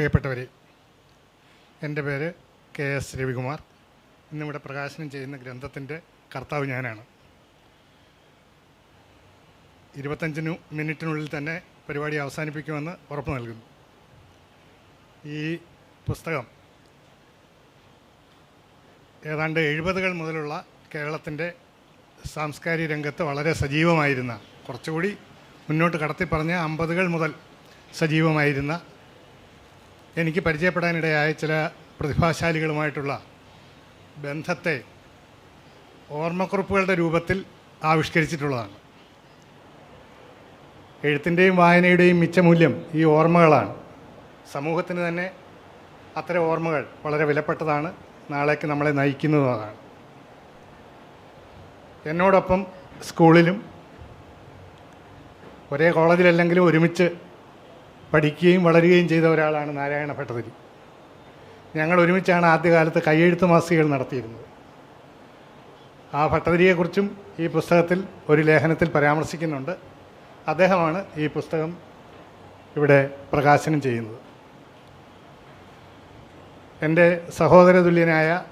പ്രിയപ്പെട്ടവരെ എന്റെ പേര് കെ എസ് രവികുമാർ. ഇന്നിവിടെ പ്രകാശനം ചെയ്യുന്ന ഗ്രന്ഥത്തിന്റെ കർത്താവ് ഞാനാണ്. ഇരുപത്തഞ്ചിന് മിനിറ്റിനുള്ളിൽ തന്നെ പരിപാടി അവസാനിപ്പിക്കുമെന്ന് ഉറപ്പ് നൽകുന്നു. ഈ പുസ്തകം ഏതാണ്ട് എഴുപതുകൾ മുതലുള്ള കേരളത്തിന്റെ സാംസ്കാരിക രംഗത്ത് വളരെ സജീവമായിരുന്ന കുറച്ചുകൂടി മുന്നോട്ട് കടത്തി പറഞ്ഞ അമ്പതുകൾ മുതൽ സജീവമായിരുന്ന എനിക്ക് പരിചയപ്പെടാനിടയായ ചില പ്രതിഭാശാലികളുമായിട്ടുള്ള ബന്ധത്തെ ഓർമ്മക്കുറിപ്പുകളുടെ രൂപത്തിൽ ആവിഷ്കരിച്ചിട്ടുള്ളതാണ്. എഴുത്തിന്റെയും വായനയുടെയും മിച്ചമൂല്യം ഈ ഓർമ്മകളാണ്. സമൂഹത്തിന് തന്നെ അത്തരം ഓർമ്മകൾ വളരെ വിലപ്പെട്ടതാണ്. നാളേക്ക് നമ്മളെ നയിക്കുന്നതാണ് എന്നോടൊപ്പം സ്കൂളിലും ഒരേ കോളേജിലല്ലെങ്കിലും ഒരുമിച്ച് പഠിക്കുകയും വളരുകയും ചെയ്ത ഒരാളാണ് നാരായണ ഭട്ടതിരി. ഞങ്ങൾ ഒരുമിച്ചാണ് ആദ്യകാലത്ത് കയ്യെഴുത്ത് മാസികകൾ നടത്തിയിരുന്നത്. ആ ഭട്ടതിരിയെക്കുറിച്ചും ഈ പുസ്തകത്തിൽ ഒരു ലേഖനത്തിൽ പരാമർശിക്കുന്നുണ്ട്. അദ്ദേഹമാണ് ഈ പുസ്തകം ഇവിടെ പ്രകാശനം ചെയ്യുന്നത്. എന്റെ സഹോദരതുല്യനായ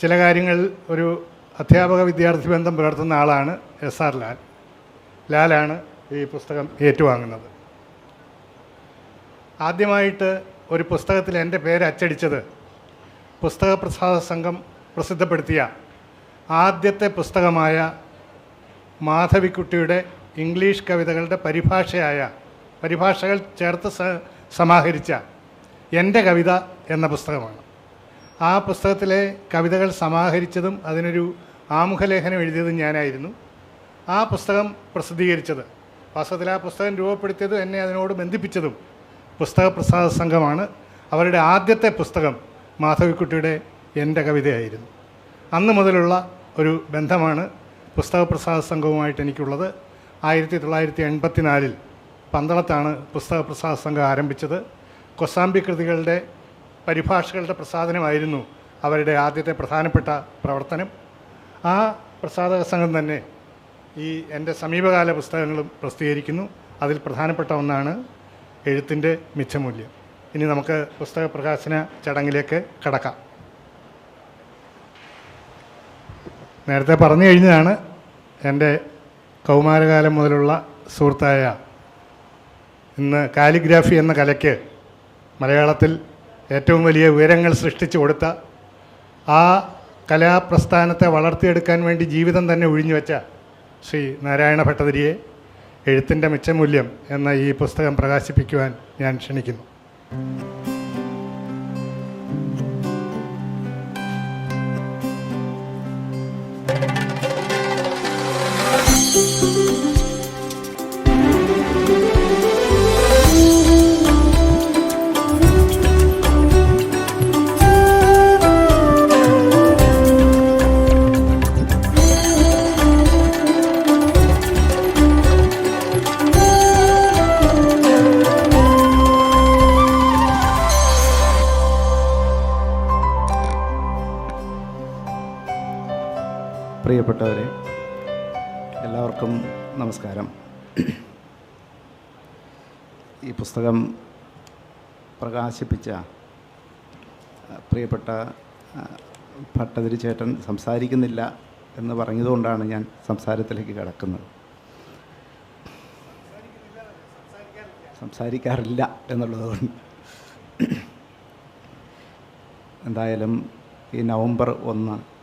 ചില കാര്യങ്ങൾ ഒരു അധ്യാപക വിദ്യാർത്ഥി ബന്ധം പുലർത്തുന്ന ആളാണ് എസ് ആർ ലാൽ. ലാലാണ് ഈ പുസ്തകം ഏറ്റുവാങ്ങുന്നത്. ആദ്യമായിട്ട് ഒരു പുസ്തകത്തിൽ എന്റെ പേര് അച്ചടിച്ചത് പുസ്തക പ്രസാദ സംഘം പ്രസിദ്ധപ്പെടുത്തിയ ആദ്യത്തെ പുസ്തകമായ മാധവിക്കുട്ടിയുടെ ഇംഗ്ലീഷ് കവിതകളുടെ പരിഭാഷയായ പരിഭാഷകൾ ചേർത്ത് സമാഹരിച്ച എന്റെ കവിത എന്ന പുസ്തകമാണ്. ആ പുസ്തകത്തിലെ കവിതകൾ സമാഹരിച്ചതും അതിനൊരു ആമുഖലേഖനം എഴുതിയതും ഞാനായിരുന്നു. ആ പുസ്തകം പ്രസിദ്ധീകരിച്ചത്. വാസ്തവത്തിൽ ആ പുസ്തകം രൂപപ്പെടുത്തിയതും എന്നെ അതിനോട് ബന്ധിപ്പിച്ചതും പുസ്തക പ്രസാദ സംഘമാണ്. അവരുടെ ആദ്യത്തെ പുസ്തകം മാധവിക്കുട്ടിയുടെ എന്റെ കവിതയായിരുന്നു. അന്ന് മുതലുള്ള ഒരു ബന്ധമാണ് പുസ്തക പ്രസാദ സംഘവുമായിട്ട് എനിക്കുള്ളത്. ആയിരത്തി തൊള്ളായിരത്തി എൺപത്തിനാലിൽ പന്തളത്താണ് പുസ്തക പ്രസാദ സംഘം ആരംഭിച്ചത്. കൊസാമ്പി കൃതികളുടെ പരിഭാഷകളുടെ പ്രസാദനമായിരുന്നു അവരുടെ ആദ്യത്തെ പ്രധാനപ്പെട്ട പ്രവർത്തനം. ആ പ്രസാദക സംഘം തന്നെ ഈ എന്റെ സമീപകാല പുസ്തകങ്ങളും പ്രസിദ്ധീകരിക്കുന്നു. അതിൽ പ്രധാനപ്പെട്ട ഒന്നാണ് എഴുത്തിന്റെ മിച്ചമൂല്യം. ഇനി നമുക്ക് പുസ്തക പ്രകാശന ചടങ്ങിലേക്ക് കടക്കാം. നേരത്തെ പറഞ്ഞു കഴിഞ്ഞതാണ് എന്റെ കൗമാരകാലം മുതലുള്ള സുഹൃത്തായ ഇന്ന് കാലിഗ്രാഫി എന്ന കലയ്ക്ക് മലയാളത്തിൽ ഏറ്റവും വലിയ ഉയരങ്ങൾ സൃഷ്ടിച്ചു കൊടുത്ത ആ കലാപ്രസ്ഥാനത്തെ വളർത്തിയെടുക്കാൻ വേണ്ടി ജീവിതം തന്നെ ഒഴിഞ്ഞുവെച്ച ശ്രീ നാരായണ ഭട്ടതിരിയെ എഴുത്തിന്റെ മിച്ചമൂല്യം എന്ന ഈ പുസ്തകം പ്രകാശിപ്പിക്കുവാൻ ഞാൻ ക്ഷണിക്കുന്നു. പ്രിയപ്പെട്ടവരെ എല്ലാവർക്കും നമസ്കാരം. ഈ പുസ്തകം പ്രകാശിപ്പിച്ച പ്രിയപ്പെട്ട ഭട്ടതിരി ചേട്ടൻ സംസാരിക്കുന്നില്ല എന്ന് പറഞ്ഞതുകൊണ്ടാണ് ഞാൻ സംസാരത്തിലേക്ക് കിടക്കുന്നത്. സംസാരിക്കാറില്ല എന്നുള്ളതുകൊണ്ട്. എന്തായാലും ഈ നവംബർ ഒന്ന്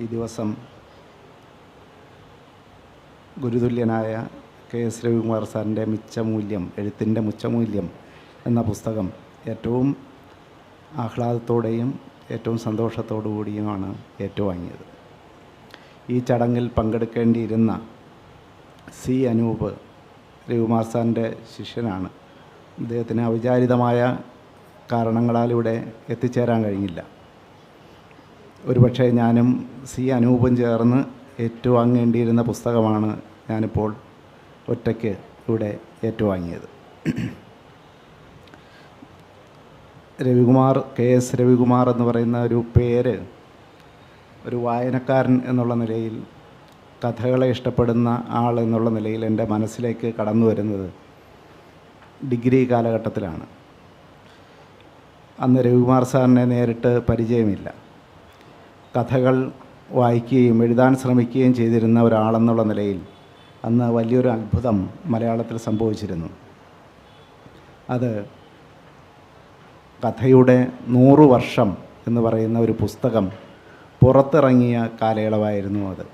ഈ ദിവസം ഗുരുതുല്യനായ കെ എസ് രവികുമാർ സാറിന്റെ മിച്ചമൂല്യം എഴുത്തിന്റെ മുച്ചമൂല്യം എന്ന പുസ്തകം ഏറ്റവും ആഹ്ലാദത്തോടെയും ഏറ്റവും സന്തോഷത്തോടു കൂടിയുമാണ് ഏറ്റുവാങ്ങിയത്. ഈ ചടങ്ങിൽ പങ്കെടുക്കേണ്ടിയിരുന്ന സി അനൂപ് രവികുമാർ സാറിന്റെ ശിഷ്യനാണ്. അദ്ദേഹത്തിന് അവിചാരിതമായ കാരണങ്ങളാൽ ഇവിടെ എത്തിച്ചേരാൻ കഴിഞ്ഞില്ല. ഒരുപക്ഷെ ഞാനും സി അനൂപും ചേർന്ന് ഏറ്റുവാങ്ങേണ്ടിയിരുന്ന പുസ്തകമാണ് ഞാനിപ്പോൾ ഒറ്റയ്ക്ക് ഇവിടെ ഏറ്റുവാങ്ങിയത്. രവികുമാർ കെ എസ് രവികുമാർ എന്ന് പറയുന്ന ഒരു പേര് ഒരു വായനക്കാരൻ എന്നുള്ള നിലയിൽ കഥകളെ ഇഷ്ടപ്പെടുന്ന ആൾ എന്നുള്ള നിലയിൽ എന്റെ മനസ്സിലേക്ക് കടന്നു വരുന്നത് ഡിഗ്രി കാലഘട്ടത്തിലാണ്. അന്ന് രവികുമാർ സാറിനെ നേരിട്ട് പരിചയമില്ല. കഥകൾ വായിക്കുകയും എഴുതാൻ ശ്രമിക്കുകയും ചെയ്തിരുന്ന ഒരാളെന്നുള്ള നിലയിൽ അന്ന് വലിയൊരു അത്ഭുതം മലയാളത്തിൽ സംഭവിച്ചിരുന്നു. അത് കഥയുടെ നൂറ് വർഷം എന്ന് പറയുന്ന ഒരു പുസ്തകം പുറത്തിറങ്ങിയ കാലയളവായിരുന്നു അത്.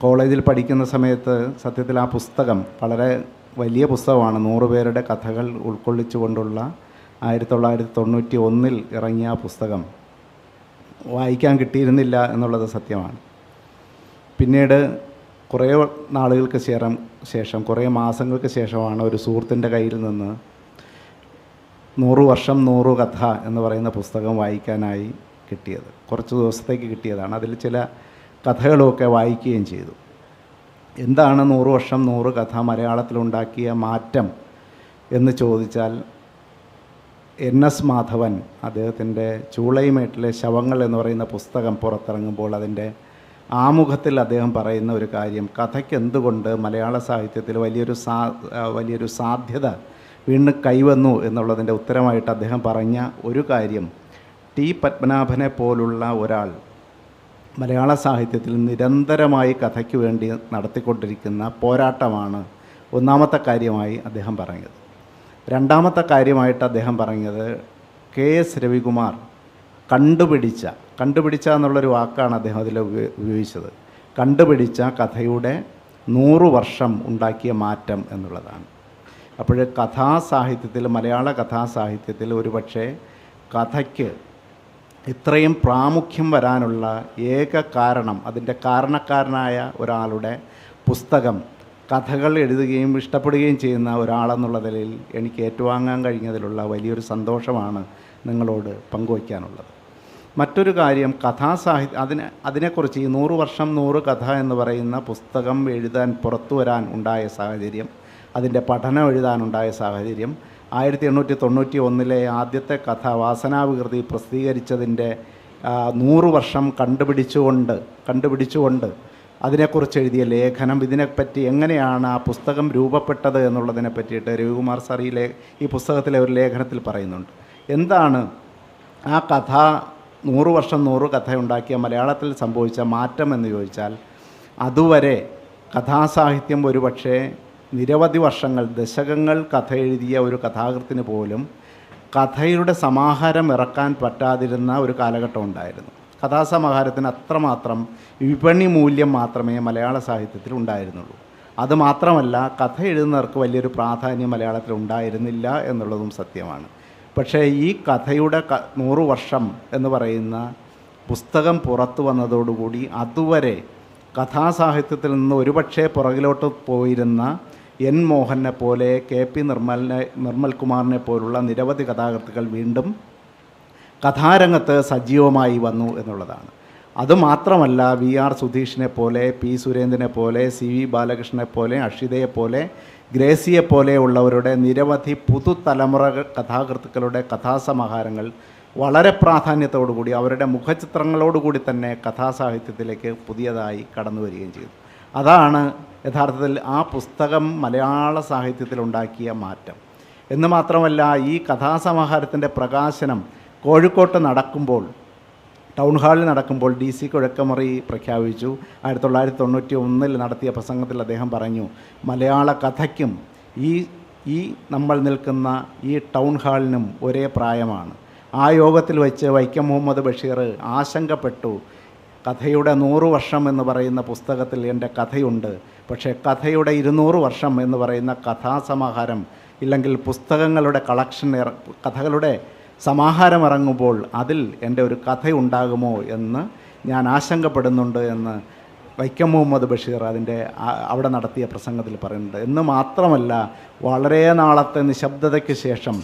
കോളേജിൽ പഠിക്കുന്ന സമയത്ത് സത്യത്തിൽ ആ പുസ്തകം വളരെ വലിയ പുസ്തകമാണ്. നൂറ് പേരുടെ കഥകൾ ഉൾക്കൊള്ളിച്ചുകൊണ്ടുള്ള ആയിരത്തി തൊള്ളായിരത്തി തൊണ്ണൂറ്റി ഒന്നിൽ ഇറങ്ങിയ ആ പുസ്തകം. വായിക്കാൻ കിട്ടിയിരുന്നില്ല എന്നുള്ളത് സത്യമാണ്. പിന്നീട് കുറേ നാളുകൾക്ക് ശേഷം ശേഷം കുറേ മാസങ്ങൾക്ക് ശേഷമാണ് ഒരു സുഹൃത്തിന്റെ കയ്യിൽ നിന്ന് നൂറു വർഷം നൂറ് കഥ എന്ന് പറയുന്ന പുസ്തകം വായിക്കാനായി കിട്ടിയത്. കുറച്ച് ദിവസത്തേക്ക് കിട്ടിയതാണ്. അതിൽ ചില കഥകളുമൊക്കെ വായിക്കുകയും ചെയ്തു. എന്താണ് നൂറ് വർഷം നൂറ് കഥ മലയാളത്തിലുണ്ടാക്കിയ മാറ്റം എന്ന് ചോദിച്ചാൽ എൻ എസ് മാധവൻ അദ്ദേഹത്തിന്റെ ചൂളൈമേട്ടിലെ ശവങ്ങൾ എന്ന് പറയുന്ന പുസ്തകം പുറത്തിറങ്ങുമ്പോൾ അതിന്റെ ആമുഖത്തിൽ അദ്ദേഹം പറയുന്ന ഒരു കാര്യം കഥയ്ക്ക് എന്തുകൊണ്ട് മലയാള സാഹിത്യത്തിൽ വലിയൊരു സാ വലിയൊരു സാധ്യത വീണ്ടും കൈവന്നു എന്നുള്ളതിന്റെ ഉത്തരമായിട്ട് അദ്ദേഹം പറഞ്ഞ ഒരു കാര്യം ടി പത്മനാഭനെ പോലുള്ള ഒരാൾ മലയാള സാഹിത്യത്തിൽ നിരന്തരമായി കഥയ്ക്ക് വേണ്ടി നടത്തിക്കൊണ്ടിരിക്കുന്ന പോരാട്ടമാണ് ഒന്നാമത്തെ കാര്യമായി അദ്ദേഹം പറഞ്ഞത്. രണ്ടാമത്തെ കാര്യമായിട്ട് അദ്ദേഹം പറഞ്ഞത് കെ എസ് രവികുമാർ കണ്ടുപിടിച്ച കണ്ടുപിടിച്ച എന്നുള്ളൊരു വാക്കാണ് അദ്ദേഹം അതിൽ ഉപയോഗിച്ചത്. കണ്ടുപിടിച്ച കഥയുടെ നൂറു വർഷം ഉണ്ടാക്കിയ മാറ്റം എന്നുള്ളതാണ്. അപ്പോൾ കഥാസാഹിത്യത്തിൽ മലയാള കഥാസാഹിത്യത്തിൽ ഒരുപക്ഷെ കഥയ്ക്ക് ഇത്രയും പ്രാമുഖ്യം വരാനുള്ള ഏക കാരണം അതിന്റെ കാരണക്കാരനായ ഒരാളുടെ പുസ്തകം കഥകൾ എഴുതുകയും ഇഷ്ടപ്പെടുകയും ചെയ്യുന്ന ഒരാളെന്നുള്ള നിലയിൽ എനിക്ക് ഏറ്റുവാങ്ങാൻ കഴിഞ്ഞതിലുള്ള വലിയൊരു സന്തോഷമാണ് നിങ്ങളോട് പങ്കുവയ്ക്കാനുള്ളത്. മറ്റൊരു കാര്യം കഥാസാഹിത്യ അതിനെ അതിനെക്കുറിച്ച് ഈ നൂറ് വർഷം നൂറ് കഥ എന്ന് പറയുന്ന പുസ്തകം എഴുതാൻ പുറത്തു വരാൻ ഉണ്ടായ സാഹചര്യം അതിന്റെ പഠനം എഴുതാനുണ്ടായ സാഹചര്യം ആയിരത്തി എണ്ണൂറ്റി തൊണ്ണൂറ്റി ഒന്നിലെ ആദ്യത്തെ കഥ വാസനാവികൃതി പ്രസിദ്ധീകരിച്ചതിന്റെ നൂറ് വർഷം കണ്ടുപിടിച്ചുകൊണ്ട് കണ്ടുപിടിച്ചുകൊണ്ട് അതിനെക്കുറിച്ച് എഴുതിയ ലേഖനം. ഇതിനെപ്പറ്റി എങ്ങനെയാണ് ആ പുസ്തകം രൂപപ്പെട്ടത് എന്നുള്ളതിനെ പറ്റിയിട്ട് രവികുമാർ സാർ ഈ ലേ ഈ പുസ്തകത്തിലെ ഒരു ലേഖനത്തിൽ പറയുന്നുണ്ട്. എന്താണ് ആ കഥ? നൂറ് വർഷം നൂറ് കഥ ഉണ്ടാക്കിയ മലയാളത്തിൽ സംഭവിച്ച മാറ്റം എന്ന് ചോദിച്ചാൽ അതുവരെ കഥാസാഹിത്യം ഒരുപക്ഷെ നിരവധി വർഷങ്ങൾ ദശകങ്ങൾ കഥ എഴുതിയ ഒരു കഥാകൃത്തിന് പോലും കഥയുടെ സമാഹാരം ഇറക്കാൻ പറ്റാതിരുന്ന ഒരു കാലഘട്ടം ഉണ്ടായിരുന്നു. കഥാസമാഹാരത്തിന് അത്രമാത്രം വിപണി മൂല്യം മാത്രമേ മലയാള സാഹിത്യത്തിൽ ഉണ്ടായിരുന്നുള്ളൂ. അത് മാത്രമല്ല കഥ എഴുതുന്നവർക്ക് വലിയൊരു പ്രാധാന്യം മലയാളത്തിൽ ഉണ്ടായിരുന്നില്ല എന്നുള്ളതും സത്യമാണ്. പക്ഷേ ഈ കഥയുടെ ക നൂറു വർഷം എന്ന് പറയുന്ന പുസ്തകം പുറത്തു വന്നതോടുകൂടി അതുവരെ കഥാസാഹിത്യത്തിൽ നിന്ന് ഒരുപക്ഷേ പുറകിലോട്ട് പോയിരുന്ന എൻ മോഹനെ പോലെ കെ പി നിർമ്മലിനെ നിർമ്മൽ കുമാറിനെ പോലുള്ള നിരവധി കഥാകൃത്തുക്കൾ വീണ്ടും കഥാരംഗത്ത് സജീവമായി വന്നു എന്നുള്ളതാണ്. അതുമാത്രമല്ല വി ആർ സുധീഷിനെ പോലെ പി സുരേന്ദ്രനെ പോലെ സി വി ബാലകൃഷ്ണനെ പോലെ അക്ഷിതയെ പോലെ ഗ്രേസിയെ പോലെയുള്ളവരുടെ നിരവധി പുതുതലമുറ കഥാകൃത്തുക്കളുടെ കഥാസമാഹാരങ്ങൾ വളരെ പ്രാധാന്യത്തോടുകൂടി അവരുടെ മുഖചിത്രങ്ങളോടുകൂടി തന്നെ കഥാസാഹിത്യത്തിലേക്ക് പുതിയതായി കടന്നു വരികയും ചെയ്തു. അതാണ് യഥാർത്ഥത്തിൽ ആ പുസ്തകം മലയാള സാഹിത്യത്തിലുണ്ടാക്കിയ മാറ്റം. എന്ന് മാത്രമല്ല ഈ കഥാസമാഹാരത്തിന്റെ പ്രകാശനം കോഴിക്കോട്ട് നടക്കുമ്പോൾ ടൗൺ ഹാളിൽ നടക്കുമ്പോൾ ഡി സി കുഴക്കമറി പ്രഖ്യാപിച്ചു. ആയിരത്തി തൊള്ളായിരത്തി തൊണ്ണൂറ്റി ഒന്നിൽ നടത്തിയ പ്രസംഗത്തിൽ അദ്ദേഹം പറഞ്ഞു മലയാള കഥയ്ക്കും ഈ ഈ നമ്മൾ നിൽക്കുന്ന ഈ ടൗൺ ഹാളിനും ഒരേ പ്രായമാണ്. ആ യോഗത്തിൽ വെച്ച് വൈക്കം മുഹമ്മദ് ബഷീർ ആശങ്കപ്പെട്ടു. കഥയുടെ നൂറ് വർഷം എന്ന് പറയുന്ന പുസ്തകത്തിൽ എന്റെ കഥയുണ്ട്. പക്ഷേ കഥയുടെ ഇരുന്നൂറ് വർഷം എന്ന് പറയുന്ന കഥാസമാഹാരം ഇല്ലെങ്കിൽ പുസ്തകങ്ങളുടെ കളക്ഷൻ കഥകളുടെ സമാഹാരം ഇറങ്ങുമ്പോൾ അതിൽ എന്റെ ഒരു കഥയുണ്ടാകുമോ എന്ന് ഞാൻ ആശങ്കപ്പെടുന്നുണ്ട് എന്ന് വൈക്കം മുഹമ്മദ് ബഷീർ അതിന്റെ അവിടെ നടത്തിയ പ്രസംഗത്തിൽ പറയുന്നുണ്ട്. എന്ന് മാത്രമല്ല വളരെ നാളത്തെ നിശബ്ദതയ്ക്ക് ശേഷം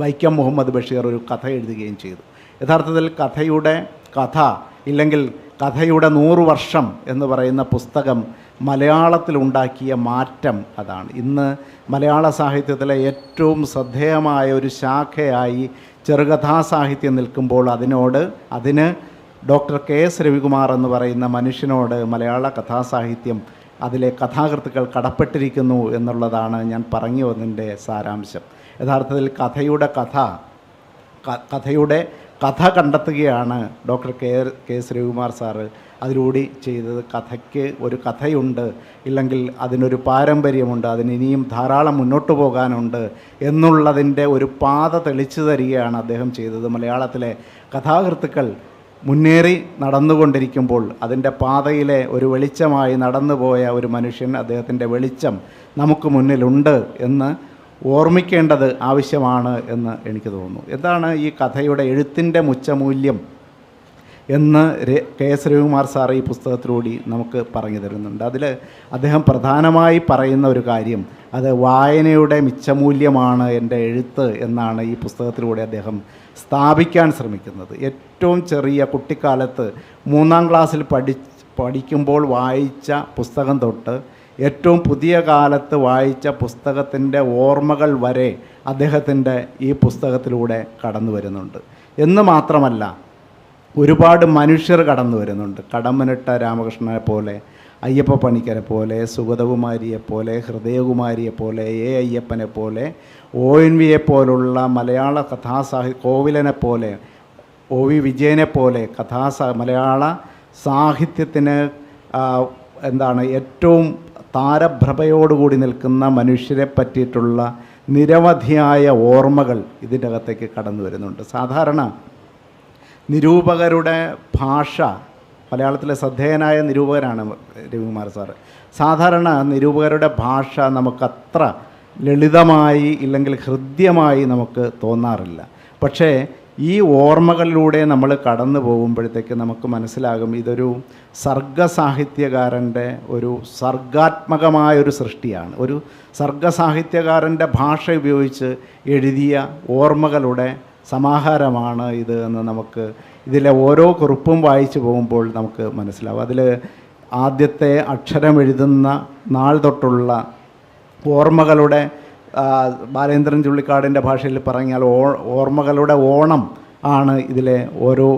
വൈക്കം മുഹമ്മദ് ബഷീർ ഒരു കഥ എഴുതുകയും ചെയ്തു. യഥാർത്ഥത്തിൽ കഥയുടെ കഥ ഇല്ലെങ്കിൽ കഥയുടെ നൂറ് വർഷം എന്ന് പറയുന്ന പുസ്തകം മലയാളത്തിലുണ്ടാക്കിയ മാറ്റം അതാണ്. ഇന്ന് മലയാള സാഹിത്യത്തിലെ ഏറ്റവും ശ്രദ്ധേയമായ ഒരു ശാഖയായി ചെറുകഥാസാഹിത്യം നിൽക്കുമ്പോൾ അതിനോട് അതിന് ഡോക്ടർ കെ എസ് രവികുമാർ എന്ന് പറയുന്ന മനുഷ്യനോട് മലയാള കഥാസാഹിത്യം അതിലെ കഥാകൃത്തുക്കൾ കടപ്പെട്ടിരിക്കുന്നു എന്നുള്ളതാണ് ഞാൻ പറഞ്ഞു വന്നതിന്റെ സാരാംശം. യഥാർത്ഥത്തിൽ കഥയുടെ കഥ കഥയുടെ കഥ കണ്ടെത്തുകയാണ് doctor K K S Ravikumar sir അതിലൂടെ ചെയ്തത്. കഥയ്ക്ക് ഒരു കഥയുണ്ട്. ഇല്ലെങ്കിൽ അതിനൊരു പാരമ്പര്യമുണ്ട്. അതിന് ഇനിയും ധാരാളം മുന്നോട്ട് പോകാനുണ്ട് എന്നുള്ളതിന്റെ ഒരു പാത തെളിച്ചു തരികയാണ് അദ്ദേഹം ചെയ്തത്. മലയാളത്തിലെ കഥാകൃത്തുക്കൾ മുന്നേറി നടന്നുകൊണ്ടിരിക്കുമ്പോൾ അതിന്റെ പാതയിലെ ഒരു വെളിച്ചമായി നടന്നുപോയ ഒരു മനുഷ്യൻ അദ്ദേഹത്തിന്റെ വെളിച്ചം നമുക്ക് മുന്നിലുണ്ട് എന്ന് ഓർമ്മിക്കേണ്ടത് ആവശ്യമാണ് എന്ന് എനിക്ക് തോന്നുന്നു. എന്താണ് ഈ കഥയുടെ എഴുത്തിന്റെ മുച്ചമൂല്യം? എന്ന് കെ എസ് രവികുമാർ സാർ ഈ പുസ്തകത്തിലൂടെ നമുക്ക് പറഞ്ഞു തരുന്നുണ്ട്. അതിൽ അദ്ദേഹം പ്രധാനമായി പറയുന്ന ഒരു കാര്യം അത് വായനയുടെ മിച്ചമൂല്യമാണ് എന്റെ എഴുത്ത് എന്നാണ് ഈ പുസ്തകത്തിലൂടെ അദ്ദേഹം സ്ഥാപിക്കാൻ ശ്രമിക്കുന്നത്. ഏറ്റവും ചെറിയ കുട്ടിക്കാലത്ത് മൂന്നാം ക്ലാസ്സിൽ പഠി പഠിക്കുമ്പോൾ വായിച്ച പുസ്തകം തൊട്ട് ഏറ്റവും പുതിയ കാലത്ത് വായിച്ച പുസ്തകത്തിന്റെ ഓർമ്മകൾ വരെ അദ്ദേഹത്തിന്റെ ഈ പുസ്തകത്തിലൂടെ കടന്നു വരുന്നുണ്ട് എന്ന് മാത്രമല്ല ഒരുപാട് മനുഷ്യർ കടന്നു വരുന്നുണ്ട്. കടമ്മനിട്ട രാമകൃഷ്ണനെ പോലെ അയ്യപ്പ പണിക്കരെ പോലെ സുഗതകുമാരിയെ പോലെ ഹൃദയകുമാരിയെ പോലെ എ. അയ്യപ്പനെ പോലെ ഒ എൻ വിയെ പോലുള്ള മലയാള കഥാസാഹി കോവിലനെ പോലെ ഒ വി വിജയനെ പോലെ കഥാസാ മലയാള സാഹിത്യത്തിന് എന്താണ് ഏറ്റവും താരഭ്രഭയോടുകൂടി നിൽക്കുന്ന മനുഷ്യരെ പറ്റിയിട്ടുള്ള നിരവധിയായ ഓർമ്മകൾ ഇതിന്റെ അകത്തേക്ക് കടന്നു വരുന്നുണ്ട്. സാധാരണ നിരൂപകരുടെ ഭാഷ മലയാളത്തിലെ ശ്രദ്ധേയനായ നിരൂപകരാണ് രവികുമാർ സാറ് സാധാരണ നിരൂപകരുടെ ഭാഷ നമുക്കത്ര ലളിതമായി ഇല്ലെങ്കിൽ ഹൃദ്യമായി നമുക്ക് തോന്നാറില്ല. പക്ഷേ ഈ ഓർമ്മകളിലൂടെ നമ്മൾ കടന്നു പോകുമ്പോഴത്തേക്ക് നമുക്ക് മനസ്സിലാകും ഇതൊരു സർഗസാഹിത്യകാരന്റെ ഒരു സർഗാത്മകമായൊരു സൃഷ്ടിയാണ്. ഒരു സർഗസാഹിത്യകാരന്റെ ഭാഷ ഉപയോഗിച്ച് എഴുതിയ ഓർമ്മകളുടെ സമാഹാരമാണ് ഇത് എന്ന് നമുക്ക് ഇതിലെ ഓരോ കുറിപ്പും വായിച്ചു പോകുമ്പോൾ നമുക്ക് മനസ്സിലാവും. അതിൽ ആദ്യത്തെ അക്ഷരം എഴുതുന്ന നാൾ തൊട്ടുള്ള ഓർമ്മകളുടെ ബാലേന്ദ്രൻ ചുള്ളിക്കാടിന്റെ ഭാഷയിൽ പറഞ്ഞാൽ ഓ ഓർമ്മകളുടെ ഓണം ആണ് ഇതിലെ ഓരോ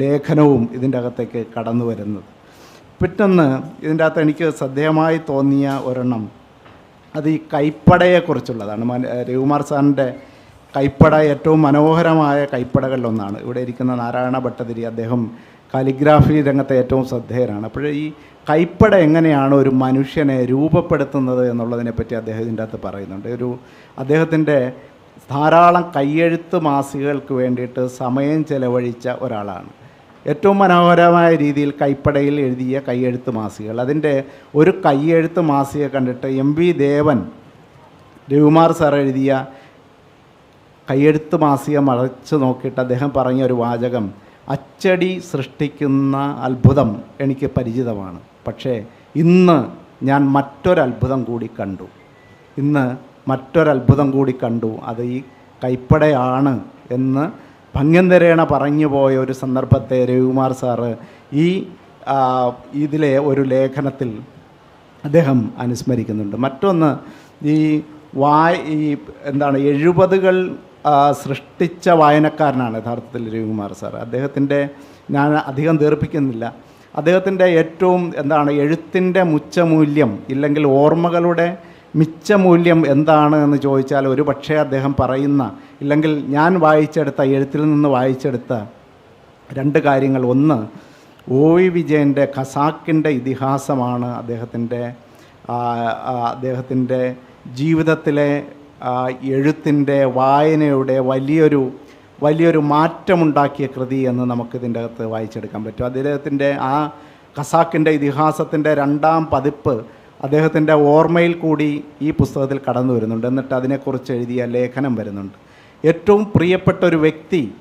ലേഖനവും ഇതിന്റെ അകത്തേക്ക് കടന്നു വരുന്നത്. പെട്ടെന്ന് ഇതിന്റെ അകത്ത് എനിക്ക് ശ്രദ്ധേയമായി തോന്നിയ ഒരെണ്ണം അത് ഈ കൈപ്പടയെക്കുറിച്ചുള്ളതാണ്. രവികുമാർ സാറിന്റെ കൈപ്പട ഏറ്റവും മനോഹരമായ കൈപ്പടകളിലൊന്നാണ്. ഇവിടെ ഇരിക്കുന്ന നാരായണ ഭട്ടതിരി അദ്ദേഹം കാലിഗ്രാഫി രംഗത്തെ ഏറ്റവും ശ്രദ്ധേയരാണ്. അപ്പോൾ ഈ കൈപ്പട എങ്ങനെയാണ് ഒരു മനുഷ്യനെ രൂപപ്പെടുത്തുന്നത് എന്നുള്ളതിനെപ്പറ്റി അദ്ദേഹം ഇതിന്റെ അകത്ത് പറയുന്നുണ്ട്. ഒരു അദ്ദേഹത്തിന്റെ ധാരാളം കയ്യെഴുത്ത് മാസികകൾക്ക് വേണ്ടിയിട്ട് സമയം ചെലവഴിച്ച ഒരാളാണ്. ഏറ്റവും മനോഹരമായ രീതിയിൽ കൈപ്പടയിൽ എഴുതിയ കയ്യെഴുത്ത് മാസികകൾ. അതിന്റെ ഒരു കയ്യെഴുത്ത് മാസിക കണ്ടിട്ട് M V Devan Ravikumar sir എഴുതിയ കയ്യെഴുത്ത് മാസിക മറച്ച് നോക്കിയിട്ട് അദ്ദേഹം പറഞ്ഞ ഒരു വാചകം അച്ചടി സൃഷ്ടിക്കുന്ന അത്ഭുതം എനിക്ക് പരിചിതമാണ്. പക്ഷേ ഇന്ന് ഞാൻ മറ്റൊരത്ഭുതം കൂടി കണ്ടു. ഇന്ന് മറ്റൊരത്ഭുതം കൂടി കണ്ടു. അത് ഈ കൈപ്പടയാണ് എന്ന് ഭംഗ്യന്തരേണ പറഞ്ഞു പോയ ഒരു സന്ദർഭത്തെ രവികുമാർ സാറ് ഈ ഇതിലെ ഒരു ലേഖനത്തിൽ അദ്ദേഹം അനുസ്മരിക്കുന്നുണ്ട്. മറ്റൊന്ന് ഈ വായ ഈ എന്താണ് എഴുപതുകൾ സൃഷ്ടിച്ച വായനക്കാരനാണ് യഥാർത്ഥത്തിൽ രവികുമാർ സാർ അദ്ദേഹത്തിന്റെ ഞാൻ അധികം ദീർപ്പിക്കുന്നില്ല. അദ്ദേഹത്തിന്റെ ഏറ്റവും എന്താണ് എഴുത്തിന്റെ മുച്ചമൂല്യം ഇല്ലെങ്കിൽ ഓർമ്മകളുടെ മിച്ചമൂല്യം എന്താണ് എന്ന് ചോദിച്ചാൽ ഒരു പക്ഷേ അദ്ദേഹം പറയുന്ന ഇല്ലെങ്കിൽ ഞാൻ വായിച്ചെടുത്ത എഴുത്തിൽ നിന്ന് വായിച്ചെടുത്ത രണ്ട് കാര്യങ്ങൾ. ഒന്ന് ഒ വി വിജയന്റെ ഖസാക്കിന്റെ ഇതിഹാസമാണ് അദ്ദേഹത്തിന്റെ അദ്ദേഹത്തിന്റെ ജീവിതത്തിലെ എഴുത്തിന്റെ വായനയുടെ വലിയൊരു വലിയൊരു മാറ്റമുണ്ടാക്കിയ കൃതി എന്ന് നമുക്കിതിന്റെ അകത്ത് വായിച്ചെടുക്കാൻ പറ്റും. അദ്ദേഹത്തിന്റെ ആ ഖസാക്കിന്റെ ഇതിഹാസത്തിന്റെ രണ്ടാം പതിപ്പ് അദ്ദേഹത്തിന്റെ ഓർമ്മയിൽ കൂടി ഈ പുസ്തകത്തിൽ കടന്നു വരുന്നുണ്ട്. എന്നിട്ട് അതിനെക്കുറിച്ച് എഴുതിയ ലേഖനം വരുന്നുണ്ട്. ഏറ്റവും പ്രിയപ്പെട്ട ഒരു വ്യക്തി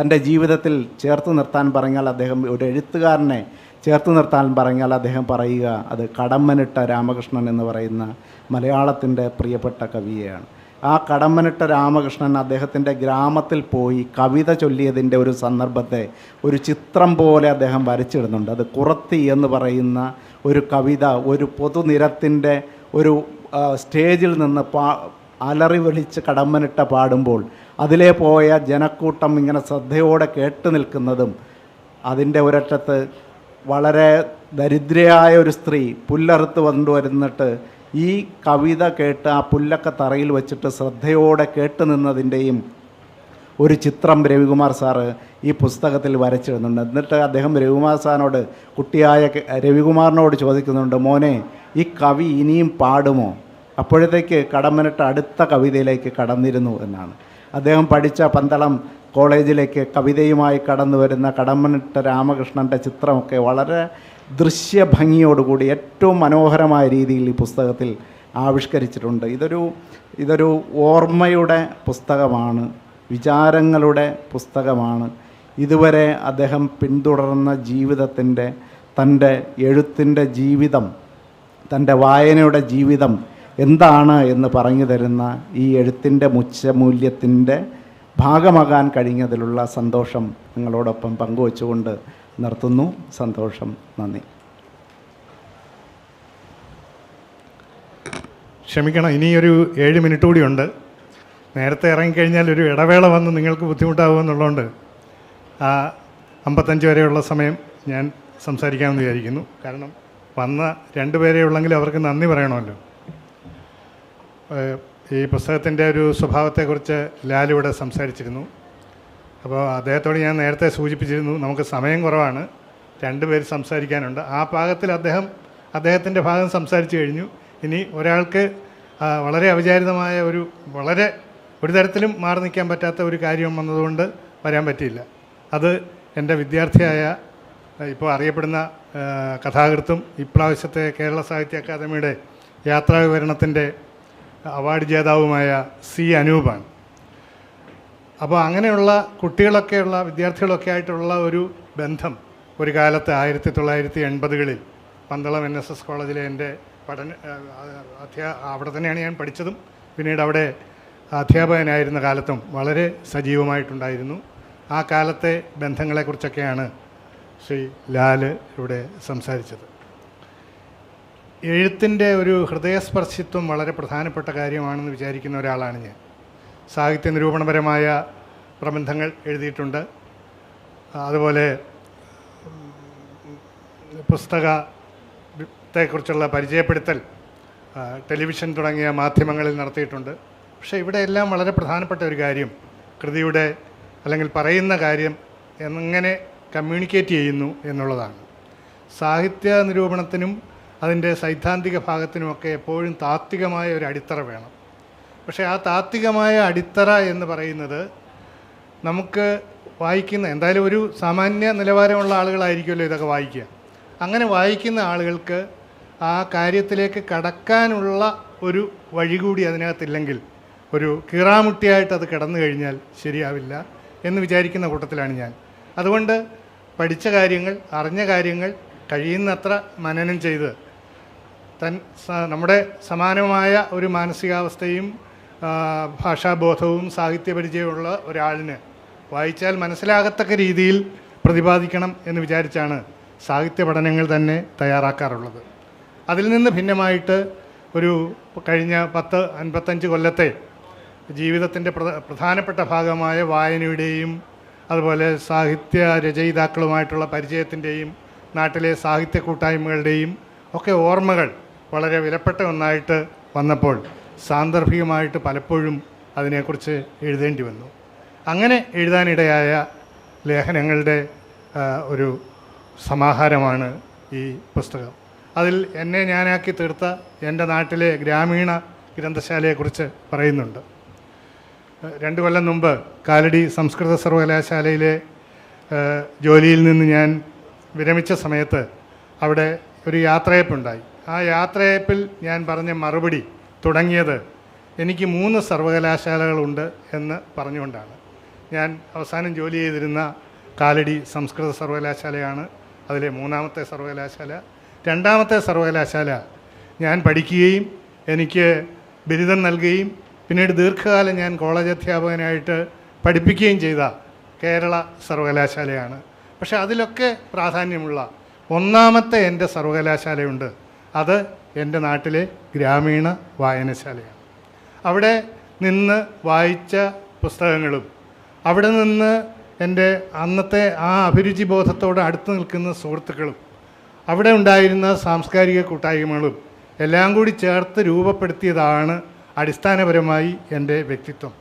തന്റെ ജീവിതത്തിൽ ചേർത്ത് നിർത്താൻ പറഞ്ഞാൽ അദ്ദേഹം ഒരു എഴുത്തുകാരനെ ചേർത്ത് നിർത്താൻ പറഞ്ഞാൽ അദ്ദേഹം പറയുക അത് കടമ്മനിട്ട രാമകൃഷ്ണൻ എന്ന് പറയുന്ന മലയാളത്തിന്റെ പ്രിയപ്പെട്ട കവിയെയാണ്. ആ കടമ്മനിട്ട രാമകൃഷ്ണൻ അദ്ദേഹത്തിന്റെ ഗ്രാമത്തിൽ പോയി കവിത ചൊല്ലിയതിന്റെ ഒരു സന്ദർഭത്തെ ഒരു ചിത്രം പോലെ അദ്ദേഹം വരച്ചിടുന്നുണ്ട്. അത് കുറത്തി എന്ന് പറയുന്ന ഒരു കവിത ഒരു പൊതുനിരത്തിന്റെ ഒരു സ്റ്റേജിൽ നിന്ന് പാ അലറി വിളിച്ച് കടമ്മനിട്ട പാടുമ്പോൾ അതിലേ പോയ ജനക്കൂട്ടം ഇങ്ങനെ ശ്രദ്ധയോടെ കേട്ട് നിൽക്കുന്നതും അതിന്റെ ഒരറ്റത്ത് വളരെ ദരിദ്രയായ ഒരു സ്ത്രീ പുല്ലറുത്ത് കൊണ്ടുവരുന്നിട്ട് ഈ കവിത കേട്ട് ആ പുല്ലൊക്കെ തറയിൽ വെച്ചിട്ട് ശ്രദ്ധയോടെ കേട്ട് നിന്നതിന്റെയും ഒരു ചിത്രം രവികുമാർ സാറ് ഈ പുസ്തകത്തിൽ വരച്ചിടുന്നുണ്ട്. എന്നിട്ട് അദ്ദേഹം രവികുമാർ സാറിനോട് കുട്ടിയായ രവികുമാറിനോട് ചോദിക്കുന്നുണ്ട് മോനെ ഈ കവി ഇനിയും പാടുമോ? അപ്പോഴത്തേക്ക് കടമനിട്ട് അടുത്ത കവിതയിലേക്ക് കടന്നിരുന്നു എന്നാണ്. അദ്ദേഹം പഠിച്ച പന്തളം കോളേജിലേക്ക് കവിതയുമായി കടന്നു വരുന്ന കടമ്പനിട്ട രാമകൃഷ്ണന്റെ ചിത്രമൊക്കെ വളരെ ദൃശ്യഭംഗിയോടുകൂടി ഏറ്റവും മനോഹരമായ രീതിയിൽ ഈ പുസ്തകത്തിൽ ആവിഷ്കരിച്ചിട്ടുണ്ട്. ഇതൊരു ഇതൊരു ഓർമ്മയുടെ പുസ്തകമാണ് വിചാരങ്ങളുടെ പുസ്തകമാണ്. ഇതുവരെ അദ്ദേഹം പിന്തുടർന്ന ജീവിതത്തിന്റെ തന്റെ എഴുത്തിന്റെ ജീവിതം തന്റെ വായനയുടെ ജീവിതം എന്താണ് എന്ന് പറഞ്ഞു തരുന്ന ഈ എഴുത്തിന്റെ മുച്ചമൂല്യത്തിന്റെ ഭാഗമാകാൻ കഴിഞ്ഞതിലുള്ള സന്തോഷം നിങ്ങളോടൊപ്പം പങ്കുവച്ചുകൊണ്ട് നിർത്തുന്നു. സന്തോഷം. നന്ദി. ക്ഷമിക്കണം ഇനിയൊരു ഏഴ് മിനിറ്റ് കൂടിയുണ്ട് നേരത്തെ ഇറങ്ങിക്കഴിഞ്ഞാൽ ഒരു ഇടവേള വന്ന് നിങ്ങൾക്ക് ബുദ്ധിമുട്ടാകുമെന്നുള്ളതുകൊണ്ട് ആ അമ്പത്തഞ്ച് വരെയുള്ള സമയം ഞാൻ സംസാരിക്കാമെന്ന് വിചാരിക്കുന്നു. കാരണം വന്ന രണ്ട് പേരേ ഉള്ളെങ്കിൽ അവർക്ക് നന്ദി പറയണമല്ലോ. ഈ പുസ്തകത്തിന്റെ ഒരു സ്വഭാവത്തെക്കുറിച്ച് ലാലിവിടെ സംസാരിച്ചിരുന്നു. അപ്പോൾ അദ്ദേഹത്തോട് ഞാൻ നേരത്തെ സൂചിപ്പിച്ചിരുന്നു നമുക്ക് സമയം കുറവാണ് രണ്ട് പേര് സംസാരിക്കാനുണ്ട്. ആ ഭാഗത്തിൽ അദ്ദേഹം അദ്ദേഹത്തിന്റെ ഭാഗം സംസാരിച്ചു കഴിഞ്ഞു. ഇനി ഒരാൾക്ക് വളരെ അവിചാരിതമായ ഒരു വളരെ ഒരു തരത്തിലും മാറി നിൽക്കാൻ പറ്റാത്ത ഒരു കാര്യം വന്നതുകൊണ്ട് വരാൻ പറ്റിയില്ല. അത് എന്റെ വിദ്യാർത്ഥിയായ ഇപ്പോൾ അറിയപ്പെടുന്ന കഥാകൃത്തും ഇപ്രാവശ്യത്തെ കേരള സാഹിത്യ അക്കാദമിയുടെ യാത്രാ വിവരണത്തിന്റെ അവാർഡ് ജേതാവുമായ സി അനൂപാണ്. അപ്പോൾ അങ്ങനെയുള്ള കുട്ടികളൊക്കെയുള്ള വിദ്യാർത്ഥികളൊക്കെ ആയിട്ടുള്ള ഒരു ബന്ധം ഒരു കാലത്ത് ആയിരത്തി തൊള്ളായിരത്തി എൺപതുകളിൽ പന്തളം എൻ എസ് എസ് കോളേജിലെ എന്റെ പഠന അധ്യാ അവിടെ തന്നെയാണ് ഞാൻ പഠിച്ചതും. പിന്നീട് അവിടെ അധ്യാപകനായിരുന്ന കാലത്തും വളരെ സജീവമായിട്ടുണ്ടായിരുന്നു. ആ കാലത്തെ ബന്ധങ്ങളെക്കുറിച്ചൊക്കെയാണ് ശ്രീ ലാൽ ഇവിടെ സംസാരിച്ചത്. എഴുത്തിന്റെ ഒരു ഹൃദയസ്പർശിത്വം വളരെ പ്രധാനപ്പെട്ട കാര്യമാണെന്ന് വിചാരിക്കുന്ന ഒരാളാണ് ഞാൻ. സാഹിത്യ നിരൂപണപരമായ പ്രബന്ധങ്ങൾ എഴുതിയിട്ടുണ്ട്. അതുപോലെ പുസ്തകത്തെക്കുറിച്ചുള്ള പരിചയപ്പെടുത്തൽ ടെലിവിഷൻ തുടങ്ങിയ മാധ്യമങ്ങളിൽ നടത്തിയിട്ടുണ്ട്. പക്ഷേ ഇവിടെ എല്ലാം വളരെ പ്രധാനപ്പെട്ട ഒരു കാര്യം കൃതിയുടെ അല്ലെങ്കിൽ പറയുന്ന കാര്യം എങ്ങനെ കമ്മ്യൂണിക്കേറ്റ് ചെയ്യുന്നു എന്നുള്ളതാണ്. സാഹിത്യ നിരൂപണത്തിനും അതിന്റെ സൈദ്ധാന്തിക ഭാഗത്തിനുമൊക്കെ എപ്പോഴും താത്വികമായ ഒരു അടിത്തറ വേണം. പക്ഷേ ആ താത്വികമായ അടിത്തറ എന്ന് പറയുന്നത് നമുക്ക് വായിക്കുന്ന എന്തായാലും ഒരു സാമാന്യ നിലവാരമുള്ള ആളുകളായിരിക്കുമല്ലോ ഇതൊക്കെ വായിക്കുക. അങ്ങനെ വായിക്കുന്ന ആളുകൾക്ക് ആ കാര്യത്തിലേക്ക് കടക്കാനുള്ള ഒരു വഴി കൂടി അതിനകത്തില്ലെങ്കിൽ ഒരു കീറാമുട്ടിയായിട്ട് അത് കിടന്നു കഴിഞ്ഞാൽ ശരിയാവില്ല എന്ന് വിചാരിക്കുന്ന കൂട്ടത്തിലാണ് ഞാൻ. അതുകൊണ്ട് പഠിച്ച കാര്യങ്ങൾ അറിഞ്ഞ കാര്യങ്ങൾ കഴിയുന്നത്ര മനനം ചെയ്ത് നമ്മുടെ സമാനമായ ഒരു മാനസികാവസ്ഥയും ഭാഷാബോധവും ഭാഷാബോധവും സാഹിത്യപരിചയമുള്ള ഒരാളിന് വായിച്ചാൽ മനസ്സിലാകത്തക്ക രീതിയിൽ പ്രതിപാദിക്കണം എന്ന് വിചാരിച്ചാണ് സാഹിത്യ പഠനങ്ങൾ തന്നെ തയ്യാറാക്കാറുള്ളത്. അതിൽ നിന്ന് ഭിന്നമായിട്ട് ഒരു കഴിഞ്ഞ പത്ത് അൻപത്തഞ്ച് കൊല്ലത്തെ ജീവിതത്തിന്റെ പ്രധാനപ്പെട്ട ഭാഗമായ വായനയുടെയും അതുപോലെ സാഹിത്യ രചയിതാക്കളുമായിട്ടുള്ള പരിചയത്തിന്റെയും നാട്ടിലെ സാഹിത്യ കൂട്ടായ്മകളുടെയും ഒക്കെ ഓർമ്മകൾ വളരെ വിലപ്പെട്ട ഒന്നായിട്ട് വന്നപ്പോൾ സാന്ദർഭികമായിട്ട് പലപ്പോഴും അതിനെക്കുറിച്ച് എഴുതേണ്ടി വന്നു. അങ്ങനെ എഴുതാനിടയായ ലേഖനങ്ങളുടെ ഒരു സമാഹാരമാണ് ഈ പുസ്തകം. അതിൽ എന്നെ ഞാനാക്കി തീർത്ത എന്റെ നാട്ടിലെ ഗ്രാമീണ ഗ്രന്ഥശാലയെക്കുറിച്ച് പറയുന്നുണ്ട്. രണ്ട് കൊല്ലം മുമ്പ് കാലടി സംസ്കൃത സർവകലാശാലയിലെ ജോലിയിൽ നിന്ന് ഞാൻ വിരമിച്ച സമയത്ത് അവിടെ ഒരു യാത്രയപ്പുണ്ടായി. ആ യാത്രയപ്പിൽ ഞാൻ പറഞ്ഞ മറുപടി തുടങ്ങിയത് എനിക്ക് മൂന്ന് സർവകലാശാലകളുണ്ട് എന്ന് പറഞ്ഞുകൊണ്ടാണ്. ഞാൻ അവസാനം ജോലി ചെയ്തിരുന്ന കാലടി സംസ്കൃത സർവകലാശാലയാണ് അതിലെ മൂന്നാമത്തെ സർവകലാശാല. രണ്ടാമത്തെ സർവകലാശാല ഞാൻ പഠിക്കുകയും എനിക്ക് ബിരുദം നൽകുകയും പിന്നീട് ദീർഘകാലം ഞാൻ കോളേജ് അധ്യാപകനായിട്ട് പഠിപ്പിക്കുകയും ചെയ്ത കേരള സർവകലാശാലയാണ്. പക്ഷേ അതിലൊക്കെ പ്രാധാന്യമുള്ള ഒന്നാമത്തെ എന്റെ സർവകലാശാലയുണ്ട് അത് എന്റെ നാട്ടിലെ ഗ്രാമീണ വായനശാലയാണ്. അവിടെ നിന്ന് വായിച്ച പുസ്തകങ്ങളും അവിടെ നിന്ന് എന്റെ അന്നത്തെ ആ അഭിരുചി ബോധത്തോട് അടുത്ത് നിൽക്കുന്ന സുഹൃത്തുക്കളും അവിടെ ഉണ്ടായിരുന്ന സാംസ്കാരിക കൂട്ടായ്മകളും എല്ലാം കൂടി ചേർത്ത് രൂപപ്പെടുത്തിയതാണ് അടിസ്ഥാനപരമായി എന്റെ വ്യക്തിത്വം.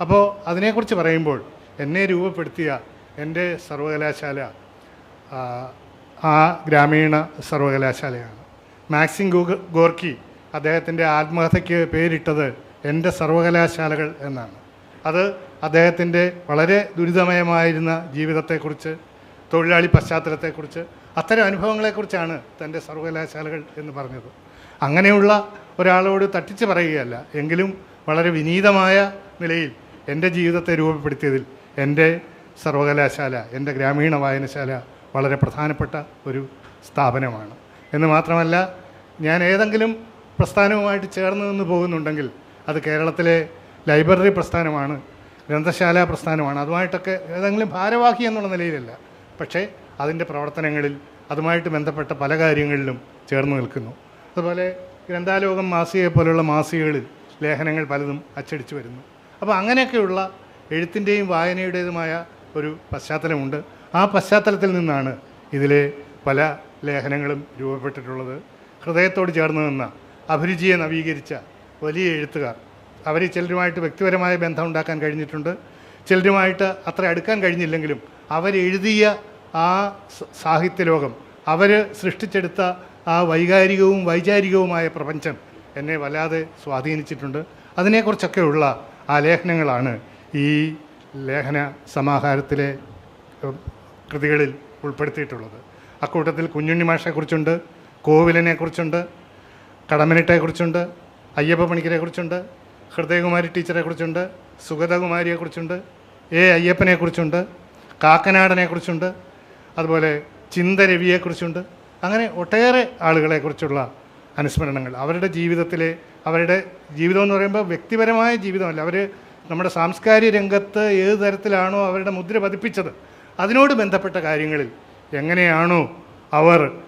അപ്പോൾ അതിനെക്കുറിച്ച് പറയുമ്പോൾ എന്നെ രൂപപ്പെടുത്തിയ എന്റെ സർവകലാശാല ആ, ഗ്രാമീണ സർവകലാശാലയാണ്. മാക്സിം ഗോർക്കി അദ്ദേഹത്തിന്റെ ആത്മകഥയ്ക്ക് പേരിട്ടത് എന്റെ സർവകലാശാലകൾ എന്നാണ്. അത് അദ്ദേഹത്തിന്റെ വളരെ ദുരിതമയമായിരുന്ന ജീവിതത്തെക്കുറിച്ച് തൊഴിലാളി പശ്ചാത്തലത്തെക്കുറിച്ച് അത്തരം അനുഭവങ്ങളെക്കുറിച്ചാണ് തന്റെ സർവകലാശാലകൾ എന്ന് പറഞ്ഞത്. അങ്ങനെയുള്ള ഒരാളോട് തട്ടിച്ച് പറയുകയല്ല എങ്കിലും വളരെ വിനീതമായ നിലയിൽ എന്റെ ജീവിതത്തെ രൂപപ്പെടുത്തിയതിൽ എന്റെ സർവകലാശാല എന്റെ ഗ്രാമീണ വായനശാല വളരെ പ്രധാനപ്പെട്ട ഒരു സ്ഥാപനമാണ്. എന്ന് മാത്രമല്ല ഞാൻ ഏതെങ്കിലും പ്രസ്ഥാനവുമായിട്ട് ചേർന്ന് നിന്ന് പോകുന്നുണ്ടെങ്കിൽ അത് കേരളത്തിലെ ലൈബ്രറി പ്രസ്ഥാനമാണ് ഗ്രന്ഥശാല പ്രസ്ഥാനമാണ് അതുമായിട്ടൊക്കെ ഏതെങ്കിലും ഭാരവാഹി എന്നുള്ള നിലയിലല്ല. പക്ഷേ അതിന്റെ പ്രവർത്തനങ്ങളിൽ അതുമായിട്ട് ബന്ധപ്പെട്ട പല കാര്യങ്ങളിലും ചേർന്ന് നിൽക്കുന്നു. അതുപോലെ ഗ്രന്ഥാലോകം മാസികയെ പോലുള്ള മാസികകളിൽ ലേഖനങ്ങൾ പലതും അച്ചടിച്ചു വരുന്നു. അപ്പോൾ അങ്ങനെയൊക്കെയുള്ള എഴുത്തിന്റെയും വായനയുടേതുമായ ഒരു പശ്ചാത്തലമുണ്ട്. ആ പശ്ചാത്തലത്തിൽ നിന്നാണ് ഇതിലെ പല ലേഖനങ്ങളും രൂപപ്പെട്ടിട്ടുള്ളത്. ഹൃദയത്തോട് ചേർന്ന് നിന്ന അഭിരുചിയെ നവീകരിച്ച വലിയ എഴുത്തുകാർ. അവർ ചിലരുമായിട്ട് വ്യക്തിപരമായ ബന്ധം ഉണ്ടാക്കാൻ കഴിഞ്ഞിട്ടുണ്ട്. ചിലരുമായിട്ട് അത്ര അടുക്കാൻ കഴിഞ്ഞില്ലെങ്കിലും അവരെഴുതിയ ആ സാഹിത്യലോകം അവർ സൃഷ്ടിച്ചെടുത്ത ആ വൈകാരികവും വൈചാരികവുമായ പ്രപഞ്ചം എന്നെ വല്ലാതെ സ്വാധീനിച്ചിട്ടുണ്ട്. അതിനെക്കുറിച്ചൊക്കെയുള്ള ആ ലേഖനങ്ങളാണ് ഈ ലേഖന സമാഹാരത്തിലെ കൃതികളിൽ ഉൾപ്പെടുത്തിയിട്ടുള്ളത്. അക്കൂട്ടത്തിൽ കുഞ്ഞുണ്ണി മാഷെക്കുറിച്ചുണ്ട് കോവിലിനെക്കുറിച്ചുണ്ട് കടമനിട്ടെക്കുറിച്ചുണ്ട് അയ്യപ്പ പണിക്കരെക്കുറിച്ചുണ്ട് ഹൃദയകുമാരി ടീച്ചറെക്കുറിച്ചുണ്ട് സുഗതകുമാരിയെക്കുറിച്ചുണ്ട് എ അയ്യപ്പനെക്കുറിച്ചുണ്ട് കാക്കനാടനെക്കുറിച്ചുണ്ട് അതുപോലെ ചിന്തരവിയെക്കുറിച്ചുണ്ട് അങ്ങനെ ഒട്ടേറെ ആളുകളെക്കുറിച്ചുള്ള അനുസ്മരണങ്ങൾ. അവരുടെ ജീവിതത്തിലെ അവരുടെ ജീവിതം എന്ന് പറയുമ്പോൾ വ്യക്തിപരമായ ജീവിതമല്ല. അവർ നമ്മുടെ സാംസ്കാരിക രംഗത്ത് ഏത് തരത്തിലാണോ അവരുടെ മുദ്ര പതിപ്പിച്ചത്. അതിനോട് ബന്ധപ്പെട്ട കാര്യങ്ങളിൽ എങ്ങനെയാണോ അവർ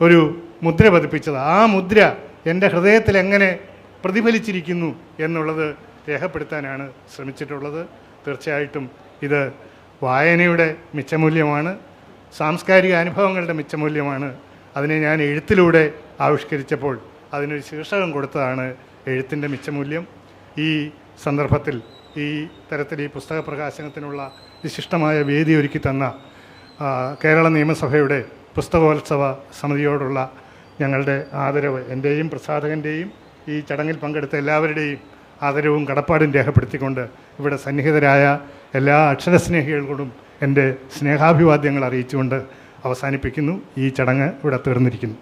ഒരു മുദ്ര പതിപ്പിച്ചത്. ആ മുദ്ര എന്റെ ഹൃദയത്തിൽ എങ്ങനെ പ്രതിഫലിച്ചിരിക്കുന്നു എന്നുള്ളത് രേഖപ്പെടുത്താനാണ് ശ്രമിച്ചിട്ടുള്ളത്. തീർച്ചയായിട്ടും ഇത് വായനയുടെ മിച്ചമൂല്യമാണ്. സാംസ്കാരിക അനുഭവങ്ങളുടെ മിച്ചമൂല്യമാണ്. അതിനെ ഞാൻ എഴുത്തിലൂടെ ആവിഷ്കരിച്ചപ്പോൾ അതിനൊരു ശീർഷകം കൊടുത്തതാണ് എഴുത്തിന്റെ മിച്ചമൂല്യം. ഈ സന്ദർഭത്തിൽ ഈ തരത്തിൽ ഈ പുസ്തക പ്രകാശനത്തിനുള്ള വിശിഷ്ടമായ വേദി ഒരുക്കി തന്ന കേരള നിയമസഭയുടെ പുസ്തകോത്സവ സമിതിയോടുള്ള ഞങ്ങളുടെ ആദരവ് എന്റെയും പ്രസാധകന്റെയും ഈ ചടങ്ങിൽ പങ്കെടുത്ത എല്ലാവരുടെയും ആദരവും കടപ്പാടും രേഖപ്പെടുത്തിക്കൊണ്ട് ഇവിടെ സന്നിഹിതരായ എല്ലാ അക്ഷരസ്നേഹികളോടും എന്റെ സ്നേഹാഭിവാദ്യങ്ങൾ അറിയിച്ചുകൊണ്ട് അവസാനിപ്പിക്കുന്നു. ഈ ചടങ്ങ് ഇവിടെ തീർന്നിരിക്കുന്നു.